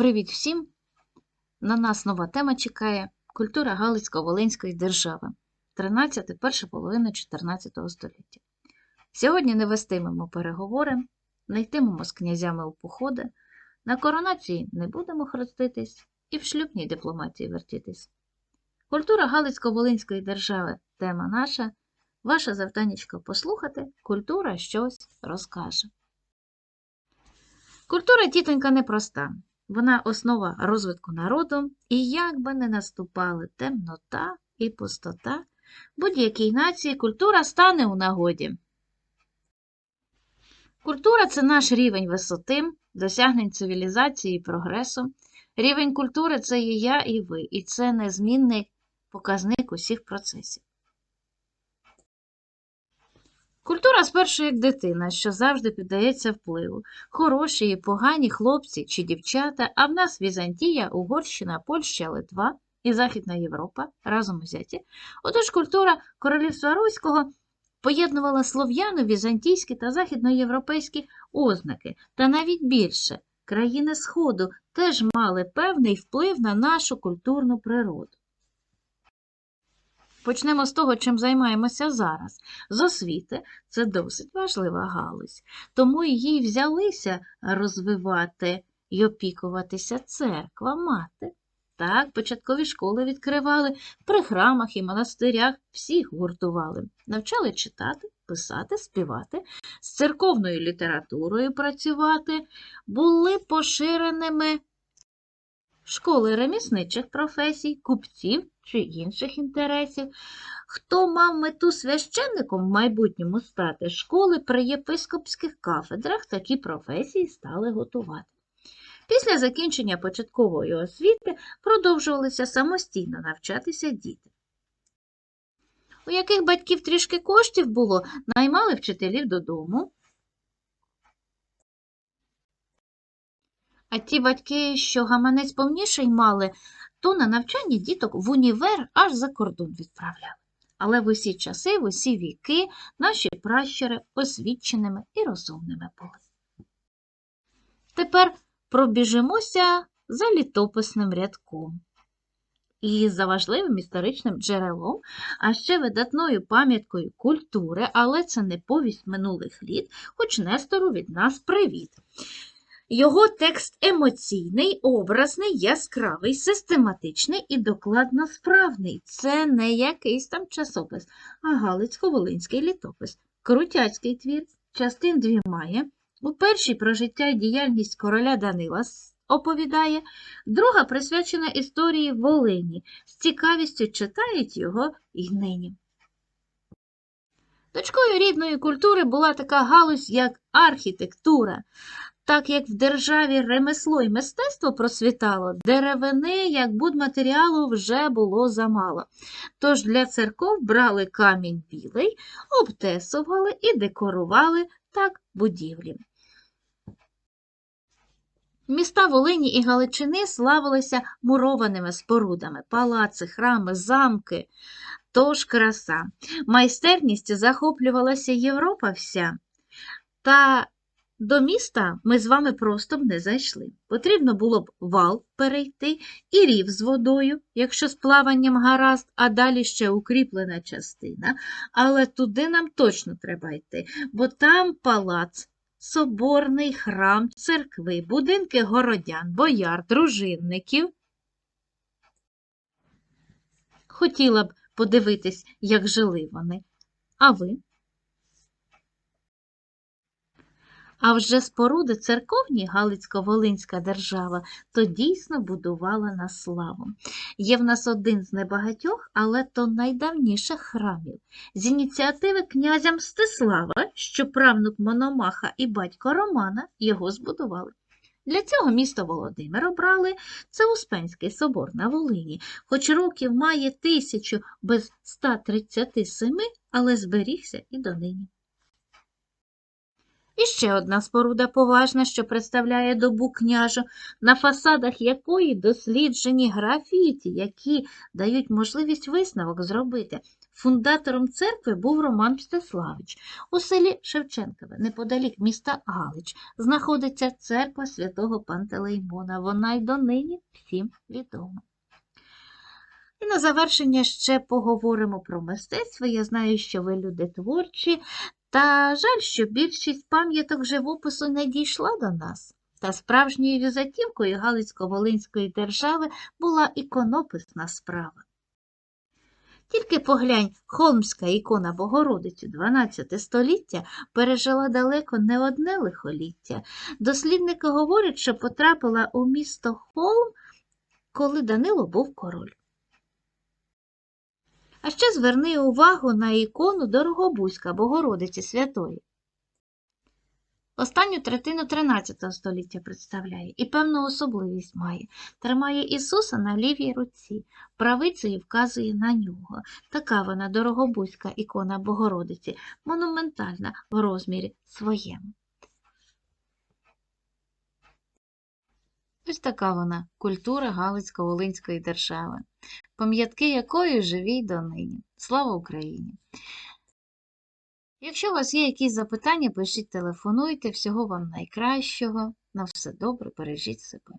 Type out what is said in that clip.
Привіт всім! На нас нова тема чекає культура Галицько-Волинської держави 13 перша половина 14 століття. Сьогодні не вестимемо переговори, не йтимемо з князями у походи, на коронації не будемо хреститись і в шлюбній дипломатії вертітись. Культура Галицько-Волинської держави тема наша. Ваше завданнячко послухати, культура щось розкаже. Культура тітонька непроста. Вона основа розвитку народу, і як би не наступали темнота і пустота, будь-якій нації культура стане у нагоді. Культура це наш рівень висоти, досягнень цивілізації і прогресу. Рівень культури це є я і ви, і це незмінний показник усіх процесів. Культура спершу як дитина, що завжди піддається впливу. Хороші і погані хлопці чи дівчата, а в нас Візантія, Угорщина, Польща, Литва і Західна Європа разом узяті. Отож культура королівства Руського поєднувала слов'яно, візантійські та західноєвропейські ознаки, та навіть більше країни Сходу теж мали певний вплив на нашу культурну природу. Почнемо з того, чим займаємося зараз. З освіти це досить важлива галузь, тому її взялися розвивати і опікуватися церква, мати. Так, початкові школи відкривали, при храмах і монастирях всіх гуртували, навчали читати, писати, співати, з церковною літературою працювати, були поширеними школи ремісничих професій, купців чи інших інтересів. Хто мав мету священником в майбутньому стати, школи при єпископських кафедрах такі професії стали готувати. Після закінчення початкової освіти продовжувалися самостійно навчатися діти. У яких батьків трішки коштів було, наймали вчителів додому. А ті батьки, що гаманець повніший мали, то на навчання діток в універ аж за кордон відправляли. Але в усі часи, в усі віки наші пращури освіченими і розумними були. Тепер пробіжимося за літописним рядком. І за важливим історичним джерелом, а ще видатною пам'яткою культури, але це не повість минулих літ, хоч Нестору від нас привіт. Його текст емоційний, образний, яскравий, систематичний і докладно справний. Це не якийсь там часопис, а Галицько-Волинський літопис. Крутяцький твір, частин дві має. У першій про життя і діяльність короля Данила оповідає, друга присвячена історії Волині. З цікавістю читають його і нині. Дочкою рідної культури була така галузь, як архітектура. Так як в державі ремесло і мистецтво просвітало, деревини, як будматеріалу, вже було замало. Тож для церков брали камінь білий, обтесували і декорували так будівлі. Міста Волині і Галичини славилися мурованими спорудами, палаци, храми, замки. Тож краса. Майстерністю захоплювалася Європа вся. Та до міста ми з вами просто б не зайшли. Потрібно було б вал перейти і рів з водою, якщо з плаванням гаразд, а далі ще укріплена частина. Але туди нам точно треба йти, бо там палац, соборний храм, церкви, будинки городян, бояр, дружинників. Хотіла б подивитись, як жили вони. А ви? А вже споруди церковні Галицько-Волинська держава то дійсно будувала на славу. Є в нас один з небагатьох, але то найдавніших храмів. З ініціативи князя Мстислава, що правнук Мономаха і батько Романа його збудували. Для цього місто Володимир обрали це Успенський собор на Волині, хоч років має тисячу без 137, але зберігся і донині. І ще одна споруда поважна, що представляє добу княжу, на фасадах якої досліджені графіті, які дають можливість висновок зробити. Фундатором церкви був Роман Мстиславич. У селі Шевченкове, неподалік міста Галич, знаходиться церква святого Пантелеймона. Вона й донині всім відома. І на завершення ще поговоримо про мистецтво. Я знаю, що ви люди творчі, та жаль, що більшість пам'яток живопису не дійшла до нас. Та справжньою візитівкою Галицько-Волинської держави була іконописна справа. Тільки поглянь, холмська ікона Богородиці 12 століття пережила далеко не одне лихоліття. Дослідники говорять, що потрапила у місто Холм, коли Данило був король. А ще зверни увагу на ікону Дорогобузька Богородиці Святої. Останню третину 13 століття представляє і певну особливість має. Тримає Ісуса на лівій руці, правицею вказує на нього. Така вона дорогобузька ікона Богородиці, монументальна в розмірі своєму. Ось така вона культура Галицько-Волинської держави, пам'ятки якої живі донині. Слава Україні! Якщо у вас є якісь запитання, пишіть, телефонуйте. Всього вам найкращого. На все добре, бережіть себе.